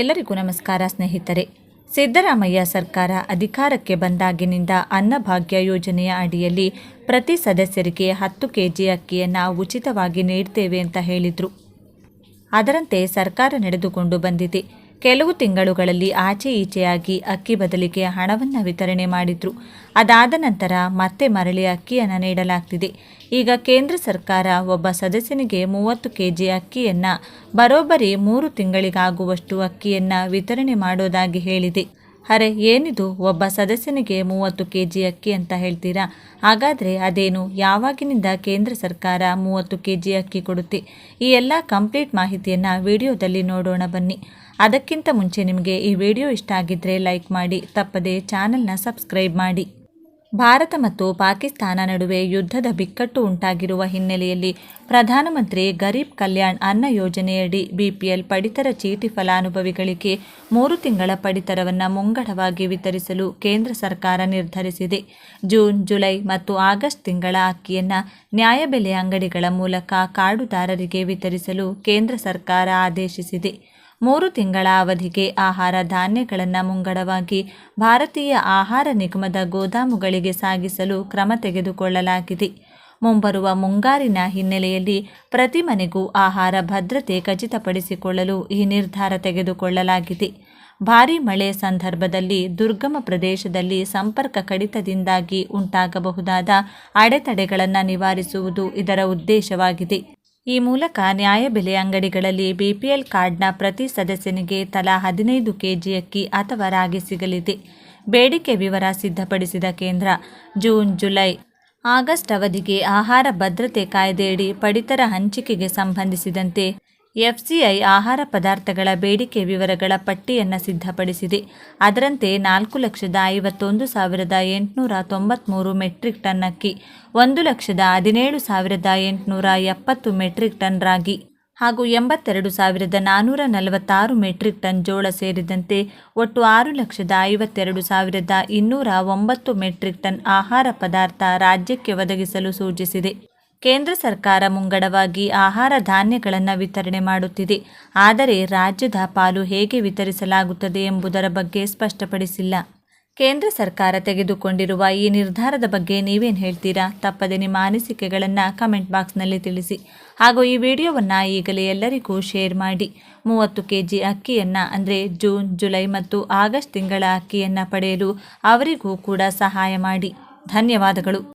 ಎಲ್ಲರಿಗೂ ನಮಸ್ಕಾರ ಸ್ನೇಹಿತರೆ. ಸಿದ್ದರಾಮಯ್ಯ ಸರ್ಕಾರ ಅಧಿಕಾರಕ್ಕೆ ಬಂದಾಗಿನಿಂದ ಅನ್ನಭಾಗ್ಯ ಯೋಜನೆಯ ಅಡಿಯಲ್ಲಿ ಪ್ರತಿ ಸದಸ್ಯರಿಗೆ ಹತ್ತು ಕೆಜಿ ಅಕ್ಕಿಯನ್ನು ಉಚಿತವಾಗಿ ನೀಡ್ತೇವೆ ಅಂತ ಹೇಳಿದರು. ಅದರಂತೆ ಸರ್ಕಾರ ನಡೆದುಕೊಂಡು ಬಂದಿದೆ. ಕೆಲವು ತಿಂಗಳುಗಳಲ್ಲಿ ಆಚೆ ಈಚೆಯಾಗಿ ಅಕ್ಕಿ ಬದಲಿಗೆ ಹಣವನ್ನು ವಿತರಣೆ ಮಾಡಿದ್ರು. ಅದಾದ ನಂತರ ಮತ್ತೆ ಮರಳಿ ಅಕ್ಕಿಯನ್ನು ನೀಡಲಾಗ್ತಿದೆ. ಈಗ ಕೇಂದ್ರ ಸರ್ಕಾರ ಒಬ್ಬ ಸದಸ್ಯನಿಗೆ ಮೂವತ್ತು ಕೆ ಜಿ ಅಕ್ಕಿಯನ್ನು, ಬರೋಬ್ಬರಿ ಮೂರು ತಿಂಗಳಿಗಾಗುವಷ್ಟು ಅಕ್ಕಿಯನ್ನು ವಿತರಣೆ ಮಾಡೋದಾಗಿ ಹೇಳಿದೆ. ಅರೆ, ಏನಿದು? ಒಬ್ಬ ಸದಸ್ಯನಿಗೆ ಮೂವತ್ತು ಕೆ ಜಿ ಅಕ್ಕಿ ಅಂತ ಹೇಳ್ತೀರಾ? ಹಾಗಾದರೆ ಅದೇನು? ಯಾವಾಗಿನಿಂದ ಕೇಂದ್ರ ಸರ್ಕಾರ ಮೂವತ್ತು ಕೆ ಜಿ ಅಕ್ಕಿ ಕೊಡುತ್ತೆ? ಈ ಎಲ್ಲ ಕಂಪ್ಲೀಟ್ ಮಾಹಿತಿಯನ್ನು ವಿಡಿಯೋದಲ್ಲಿ ನೋಡೋಣ ಬನ್ನಿ. ಅದಕ್ಕಿಂತ ಮುಂಚೆ ನಿಮಗೆ ಈ ವಿಡಿಯೋ ಇಷ್ಟ ಆಗಿದ್ದರೆ ಲೈಕ್ ಮಾಡಿ, ತಪ್ಪದೆ ಚಾನಲ್ನ ಸಬ್ಸ್ಕ್ರೈಬ್ ಮಾಡಿ. ಭಾರತ ಮತ್ತು ಪಾಕಿಸ್ತಾನ ನಡುವೆ ಯುದ್ಧದ ಬಿಕ್ಕಟ್ಟು ಉಂಟಾಗಿರುವ ಹಿನ್ನೆಲೆಯಲ್ಲಿ ಪ್ರಧಾನಮಂತ್ರಿ ಗರೀಬ್ ಕಲ್ಯಾಣ್ ಅನ್ನ ಯೋಜನೆಯಡಿ ಬಿಪಿಎಲ್ ಪಡಿತರ ಚೀಟಿ ಫಲಾನುಭವಿಗಳಿಗೆ ಮೂರು ತಿಂಗಳ ಪಡಿತರವನ್ನು ಮುಂಗಡವಾಗಿ ವಿತರಿಸಲು ಕೇಂದ್ರ ಸರ್ಕಾರ ನಿರ್ಧರಿಸಿದೆ. ಜೂನ್, ಜುಲೈ ಮತ್ತು ಆಗಸ್ಟ್ ತಿಂಗಳ ಅಕ್ಕಿಯನ್ನು ನ್ಯಾಯಬೆಲೆ ಅಂಗಡಿಗಳ ಮೂಲಕ ಕಾರ್ಡುದಾರರಿಗೆ ವಿತರಿಸಲು ಕೇಂದ್ರ ಸರ್ಕಾರ ಆದೇಶಿಸಿದೆ. ಮೂರು ತಿಂಗಳ ಅವಧಿಗೆ ಆಹಾರ ಧಾನ್ಯಗಳನ್ನು ಮುಂಗಡವಾಗಿ ಭಾರತೀಯ ಆಹಾರ ನಿಗಮದ ಗೋದಾಮುಗಳಿಗೆ ಸಾಗಿಸಲು ಕ್ರಮ ತೆಗೆದುಕೊಳ್ಳಲಾಗಿದೆ. ಮುಂಬರುವ ಮುಂಗಾರಿನ ಹಿನ್ನೆಲೆಯಲ್ಲಿ ಪ್ರತಿ ಮನೆಗೂ ಆಹಾರ ಭದ್ರತೆ ಖಚಿತಪಡಿಸಿಕೊಳ್ಳಲು ಈ ನಿರ್ಧಾರ ತೆಗೆದುಕೊಳ್ಳಲಾಗಿದೆ. ಭಾರೀ ಮಳೆ ಸಂದರ್ಭದಲ್ಲಿ ದುರ್ಗಮ ಪ್ರದೇಶದಲ್ಲಿ ಸಂಪರ್ಕ ಕಡಿತದಿಂದಾಗಿ ಉಂಟಾಗಬಹುದಾದ ಅಡೆತಡೆಗಳನ್ನು ನಿವಾರಿಸುವುದು ಇದರ ಉದ್ದೇಶವಾಗಿದೆ. ಈ ಮೂಲಕ ನ್ಯಾಯಬೆಲೆ ಅಂಗಡಿಗಳಲ್ಲಿ ಬಿಪಿಎಲ್ ಕಾರ್ಡ್ನ ಪ್ರತಿ ಸದಸ್ಯನಿಗೆ ತಲಾ ಹದಿನೈದು ಕೆಜಿ ಅಕ್ಕಿ ಅಥವಾ ರಾಗಿ ಸಿಗಲಿದೆ. ಬೇಡಿಕೆ ವಿವರ ಸಿದ್ಧಪಡಿಸಿದ ಕೇಂದ್ರ, ಜೂನ್, ಜುಲೈ. ಆಗಸ್ಟ್ ಅವಧಿಗೆ ಆಹಾರ ಭದ್ರತೆ ಕಾಯ್ದೆಯಡಿ ಪಡಿತರ ಹಂಚಿಕೆಗೆ ಸಂಬಂಧಿಸಿದಂತೆ ಎಫ್ಸಿಐ ಆಹಾರ ಪದಾರ್ಥಗಳ ಬೇಡಿಕೆ ವಿವರಗಳ ಪಟ್ಟಿಯನ್ನು ಸಿದ್ಧಪಡಿಸಿದೆ. ಅದರಂತೆ ನಾಲ್ಕು ಲಕ್ಷದ ಐವತ್ತೊಂದು ಸಾವಿರದ ಎಂಟುನೂರ ತೊಂಬತ್ತ್ಮೂರು ಮೆಟ್ರಿಕ್ ಟನ್ ಅಕ್ಕಿ ಒಂದು ಲಕ್ಷದ ಹದಿನೇಳು ಸಾವಿರದ ಎಂಟುನೂರ ಎಪ್ಪತ್ತು ಮೆಟ್ರಿಕ್ ಟನ್ ರಾಗಿ ಹಾಗೂ ಎಂಬತ್ತೆರಡು ಸಾವಿರದ ನಾನ್ನೂರ ನಲವತ್ತಾರು ಮೆಟ್ರಿಕ್ ಟನ್ ಜೋಳ ಸೇರಿದಂತೆ ಒಟ್ಟು ಆರು ಲಕ್ಷದ ಐವತ್ತೆರಡು ಸಾವಿರದ ಇನ್ನೂರ ಒಂಬತ್ತು ಮೆಟ್ರಿಕ್ ಟನ್ ಆಹಾರ ಪದಾರ್ಥ ರಾಜ್ಯಕ್ಕೆ ಒದಗಿಸಲು ಸೂಚಿಸಿದೆ. ಕೇಂದ್ರ ಸರ್ಕಾರ ಮುಂಗಡವಾಗಿ ಆಹಾರ ಧಾನ್ಯಗಳನ್ನು ವಿತರಣೆ ಮಾಡುತ್ತಿದೆ. ಆದರೆ ರಾಜ್ಯದ ಪಾಲು ಹೇಗೆ ವಿತರಿಸಲಾಗುತ್ತದೆ ಎಂಬುದರ ಬಗ್ಗೆ ಸ್ಪಷ್ಟಪಡಿಸಿಲ್ಲ. ಕೇಂದ್ರ ಸರ್ಕಾರ ತೆಗೆದುಕೊಂಡಿರುವ ಈ ನಿರ್ಧಾರದ ಬಗ್ಗೆ ನೀವೇನು ಹೇಳ್ತೀರಾ? ತಪ್ಪದೆ ನಿಮ್ಮ ಅನಿಸಿಕೆಗಳನ್ನು ಕಮೆಂಟ್ ಬಾಕ್ಸ್ನಲ್ಲಿ ತಿಳಿಸಿ. ಹಾಗೂ ಈ ವಿಡಿಯೋವನ್ನು ಈಗಲೇ ಎಲ್ಲರಿಗೂ ಶೇರ್ ಮಾಡಿ. ಮೂವತ್ತು ಕೆ ಜಿ ಅಕ್ಕಿಯನ್ನು, ಅಂದರೆ ಜೂನ್, ಜುಲೈ ಮತ್ತು ಆಗಸ್ಟ್ ತಿಂಗಳ ಅಕ್ಕಿಯನ್ನು ಪಡೆಯಲು ಅವರಿಗೂ ಕೂಡ ಸಹಾಯ ಮಾಡಿ. ಧನ್ಯವಾದಗಳು.